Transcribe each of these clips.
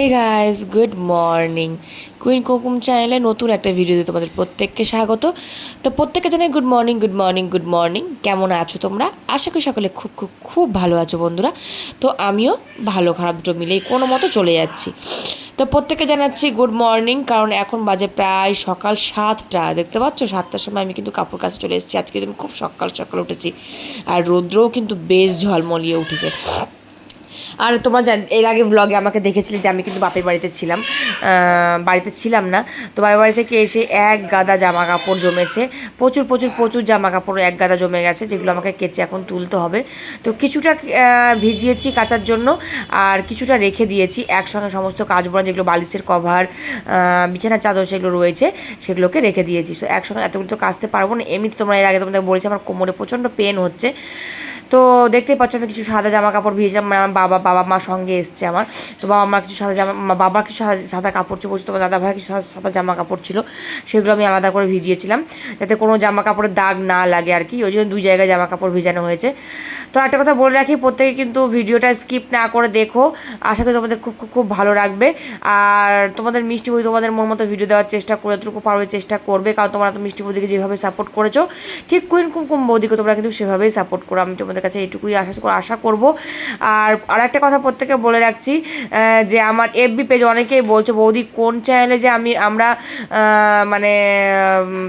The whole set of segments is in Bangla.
Hey guys good morning queen Kumkum চ্যানেলে নতুন একটা ভিডিওতে তোমাদের প্রত্যেককে স্বাগত। তো প্রত্যেককে জানাই good morning good morning good morning কেমন আছো তোমরা? আশা করি সকলে খুব খুব খুব ভালো আছো বন্ধুরা। তো আমিও ভালো, খারাপ দুটো মিলেই কোনো মতো চলে যাচ্ছি। তো প্রত্যেকে জানাচ্ছি গুড মর্নিং কারণ এখন বাজে প্রায় সকাল সাতটা। দেখতে পাচ্ছ? সাতটার সময় আমি কিন্তু কাপড় কাছে চলে এসেছি। আজকে আমি খুব সকাল সকাল উঠেছি। আর রৌদ্রও কিন্তু বেশ ঝলমলিয়ে উঠেছে। আর তোমরা এর আগে ব্লগে আমাকে দেখেছিলে যে আমি কিন্তু বাপের বাড়িতে ছিলাম। বাড়িতে ছিলাম না। তো বাপের বাড়ি থেকে এসে এক গাদা জামা কাপড় জমেছে। প্রচুর প্রচুর প্রচুর জামা কাপড় এক গাদা জমে গেছে, যেগুলো আমাকে কেচে এখন তুলতে হবে। তো কিছুটা ভিজিয়েছি কাচার জন্য আর কিছুটা রেখে দিয়েছি। একসঙ্গে সমস্ত কাজ যেগুলো বালিশের কভার বিছানার চাদর সেগুলো রয়েছে, সেগুলোকে রেখে দিয়েছি। তো একসঙ্গে এতগুলো তো কাচতে পারব না। এমনিতে তোমরা এর আগে তোমাদের বলেছি, আমার কোমরে প্রচণ্ড পেন হচ্ছে। তো দেখতেই পাচ্ছ আমি কিছু সাদা জামা কাপড় মানে আমার বাবা বাবা মা সঙ্গে এসছে আমার। তো বাবা মা কিছু সাদা জামা বাবার কিছু সাদা- কাপড় ছিল তোমার দাদা ভাই কিছু সাদা- সাদা জামা কাপড় ছিল, সেগুলো আমি আলাদা করে ভিজিয়েছিলাম, যাতে কোনো জামা কাপড়ের দাগ না লাগে আর কি, ওই জন্য দুই জায়গায় জামা কাপড় ভিজানো হয়েছে। তো একটা কথা বলে রাখি, প্রত্যেকে কিন্তু ভিডিওটা স্কিপ না করে দেখো, আশা করি তোমাদের খুব খুব খুব ভালো লাগবে। আর তোমাদের মিষ্টি বই তোমাদের মন মতো ভিডিও দেওয়ার চেষ্টা করে যতটুকু পারবে চেষ্টা করবে, কারণ তোমরা তো মিষ্টি বৌদিকে যেভাবে সাপোর্ট করেছ, ঠিক কুইন কুমকুম বৌদিকে তোমরা কিন্তু সেভাবেই সাপোর্ট করো, আমি তোমাদের কাছে এইটুকুই আশা করে, আশা করব। আর আর একটা কথা প্রত্যেকে বলে রাখছি যে আমার এফবি পেজ অনেকেই বলছে, বৌদি, কোন চ্যানেলে যে আমি, আমরা মানে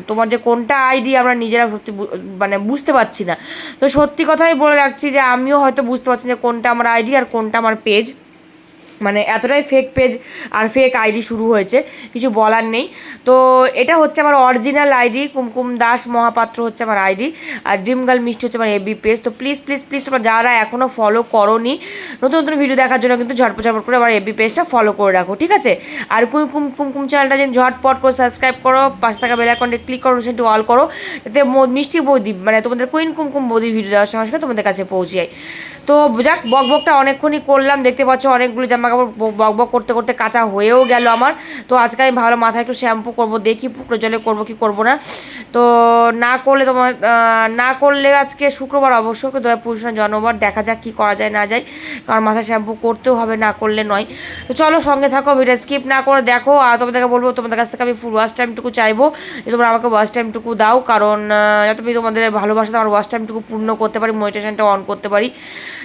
তোমার যে কোনটা আইডি আমরা নিজেরা সত্যি মানে বুঝতে পারছি না। তো সত্যি কথাই বলে রাখছি যে আমিও হয়তো বুঝতে পারছি যে কোনটা আমার আইডি আর কোনটা আমার পেজ মানে এতটাই ফেক পেজ আর ফেক আইডি শুরু হয়েছে, কিছু বলার নেই। তো এটা হচ্ছে আমার অরিজিনাল আইডি কুমকুম দাস মহাপাত্র হচ্ছে আমার আইডি আর ড্রিম গার্ল মিষ্টি হচ্ছে আমার এবি পেজ তো প্লিজ প্লিজ প্লিজ তোমরা যারা এখনও ফলো করোনি, নতুন নতুন ভিডিও দেখার জন্য কিন্তু ঝটপট ঝটপট করে আমার এবি পেজটা ফলো করে রাখো, ঠিক আছে? আর কুমকুম কুমকুম চ্যানেলটা যেন ঝটপট করে সাবস্ক্রাইব করো, পাশে থাকা বেল আইকনটা ক্লিক করো সেটা অল করো, যাতে মিষ্টি বৌদি মানে তোমাদের কুইন কুমকুম বৌদি ভিডিও দেওয়ার সঙ্গে সঙ্গে তোমাদের কাছে পৌঁছে যায়। তো যাক বক বকটা অনেকক্ষণই করলাম। দেখতে পাচ্ছ অনেকগুলো জামা কাপড় বক বক করতে করতে কাঁচা হয়েও গেল আমার। তো আজকে আমি ভালো মাথায় একটু শ্যাম্পু করব, দেখি পুকুরে জলে করব কি করব না। তো না করলে তোমার না করলে আজকে শুক্রবার অবশ্য পুরুষের জন্মবার। দেখা যাক কি করা যায়, না যায়। কারণ মাথায় শ্যাম্পু করতেও হবে, না করলে নয়। তো চলো সঙ্গে থাকো, ভিডিও স্কিপ না করে দেখো। আর তোমাদেরকে বলব, তোমাদের কাছ থেকে আমি ফুল ওয়াশ টাইমটুকু চাইব। যে তোমরা আমাকে ওয়াশ টাইমটুকু দাও, কারণ যাতে আমি তোমাদের ভালোবাসাতে আমার ওয়াশ টাইমটুকু পূর্ণ করতে পারি মোটিভেশনটা অন করতে পারি।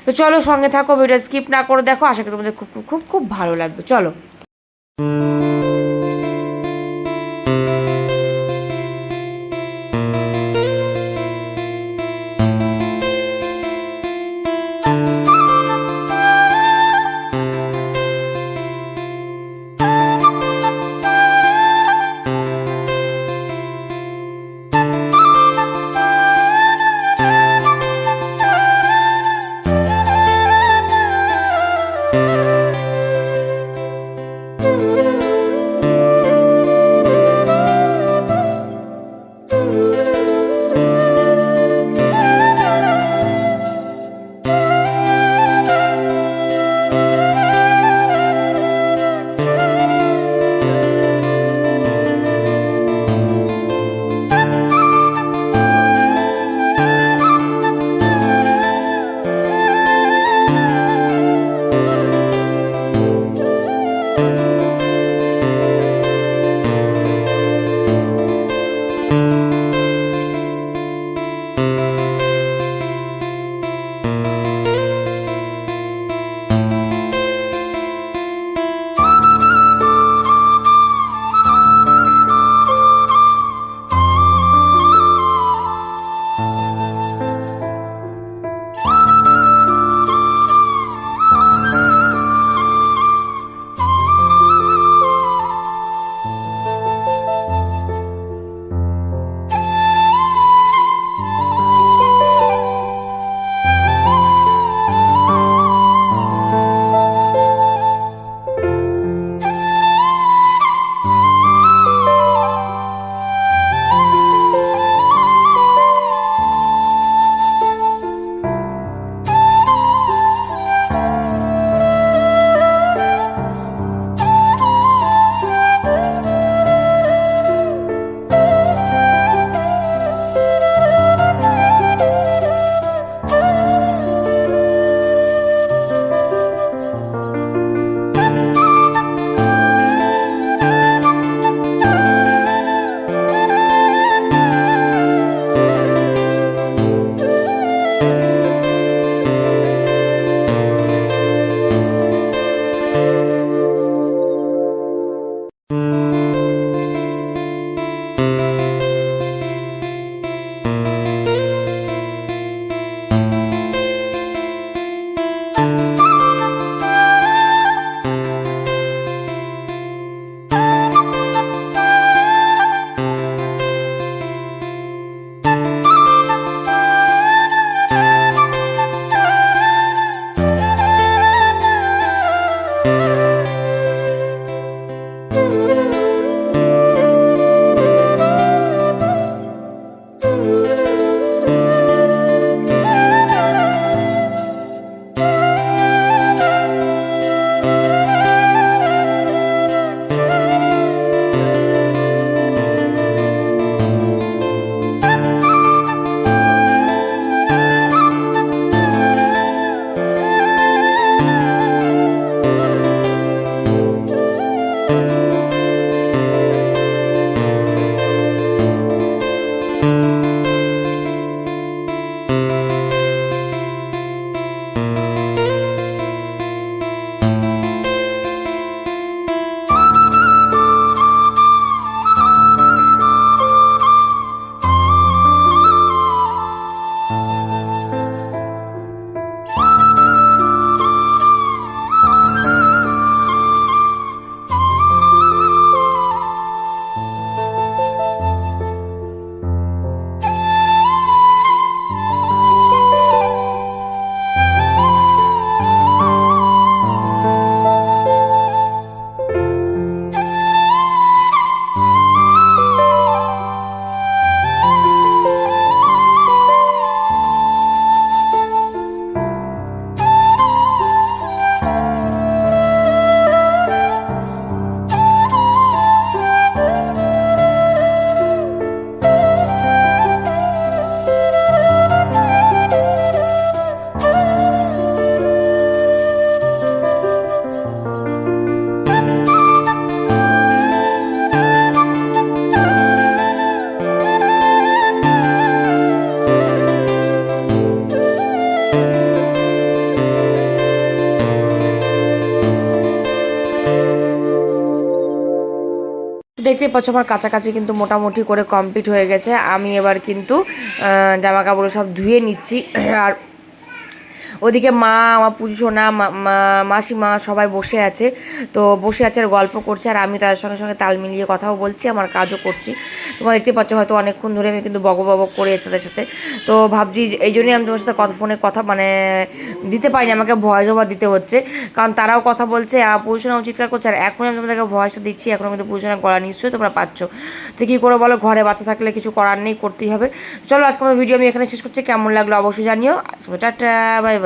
তো চলো সঙ্গে থাকো ভিডিও স্কিপ না করে দেখো। আশা করি তোমাদের খুব খুব খুব খুব ভালো লাগবে। চলো। দেখতে পাচ্ছ আমার কাছাকাছি কিন্তু মোটামুটি করে কমপ্লিট হয়ে গেছে। আমি এবার কিন্তু জামা কাপড় সব ধুয়ে নিচ্ছি। আর ওদিকে মা, আমার পুজো সোনা মাসিমা সবাই বসে আছে। তো বসে আছে আর গল্প করছে আর আমি তাদের সঙ্গে সঙ্গে তাল মিলিয়ে কথাও বলছি, আমার কাজও করছি। তোমরা দেখতে পাচ্ছ হয়তো অনেকক্ষণ ধরে আমি কিন্তু বক বক করে তাদের সাথে। তো ভাবছি এই জন্যই আমি তোমার সাথে কথা, ফোনে কথা মানে দিতে পারিনি, আমাকে ভয়েস ওভার দিতে হচ্ছে। কারণ তারাও কথা বলছে, আর পুজোনাও চিৎকার করছে, আর এখনই আমি তোমাদেরকে ভয়েসটা দিচ্ছি, এখনও কিন্তু পুজো পুজোনা গলা নিশ্চয়ই তোমরা পাচ্ছ। তো কী করে বলো? ঘরে বাচ্চা থাকলে কিছু করার নেই, করতেই হবে। চলো আজকে আমার ভিডিও আমি এখানে শেষ করছি। কেমন লাগল অবশ্যই জানিও। Tata bye bye